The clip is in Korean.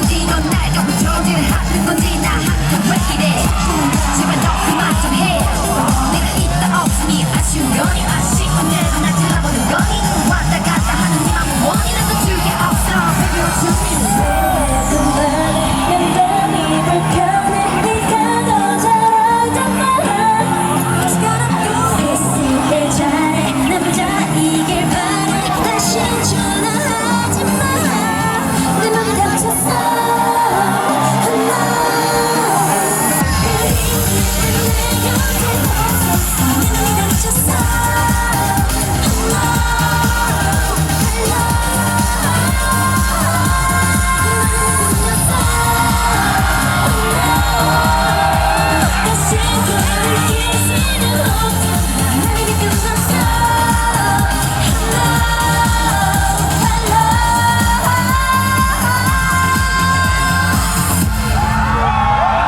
건지 넌날 자꾸 저지를 하는 건지 나왜 이래? 제발 너 그만 좀해.